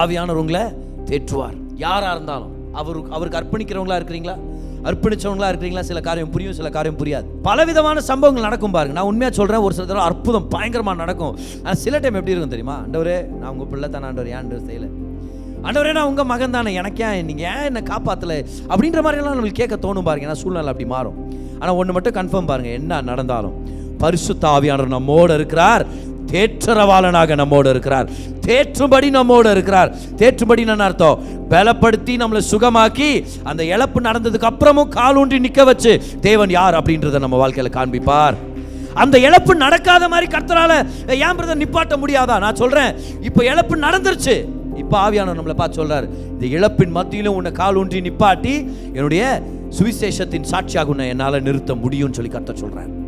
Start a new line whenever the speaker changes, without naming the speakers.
ஆவியானவர் உங்களை தேற்றுவார். யாராக இருந்தாலும் அவருக்கு அவருக்கு அர்ப்பணிக்கிறவங்களா இருக்கிறீங்களா? அர்ப்பணிச்சவங்களா இருக்கிறீங்களா? சில காரியம் புரியும் சில காரியம் புரியாது. பலவிதமான சம்பவங்கள் நடக்கும் பாருங்க. நான் உண்மையாக சொல்கிறேன் ஒரு சில தடவை அற்புதம் பயங்கரமாக நடக்கும். ஆனால் சில டைம் எப்படி இருக்கும் தெரியுமா? ஆண்டவரே நான் உங்கள் பிள்ளை தானே ஆண்டவர் ஏன் செய்யலை? ஆண்டவரே நான் உங்கள் மகன் தானே எனக்கு ஏன் நீங்கள் ஏன் என்னை காப்பாற்றலை அப்படின்ற மாதிரிலாம் நம்மளுக்கு கேட்க தோணும் பாருங்க. ஏன்னா சூழ்நிலை அப்படி மாறும். ஆனால் ஒன்று மட்டும் கன்ஃபார்ம் பாருங்க என்ன நடந்தாலும் பரிசுத்த ஆவியானவர் நம்மோடு இருக்கிறார். தேற்றரவாளனாக நம்மோடு இருக்கிறார். தேற்றும்படி நம்மோடு இருக்கிறார். தேற்றும்படி என்ன அர்த்தம்? பலப்படுத்தி நம்மளை சுகமாக்கி அந்த இழப்பு நடந்ததுக்கு அப்புறமும் காலூன்றி நிற்க வச்சு தேவன் யார் அப்படின்றத நம்ம வாழ்க்கையில் காண்பிப்பார். அந்த இழப்பு நடக்காத மாதிரி கர்த்தரால ஏன் பிரதர் நிப்பாட்ட முடியாதா? நான் சொல்றேன். இப்போ இழப்பு நடந்துருச்சு. இப்போ ஆவியான நம்மளை பார்த்து சொல்றாரு இந்த இழப்பின் மத்தியிலும் உன்னை கால் ஊன்றி நிப்பாட்டி என்னுடைய சுவிசேஷத்தின் சாட்சியாக உன்னை என்னால் நிறுத்த முடியும்னு சொல்லி கர்த்தர் சொல்றேன்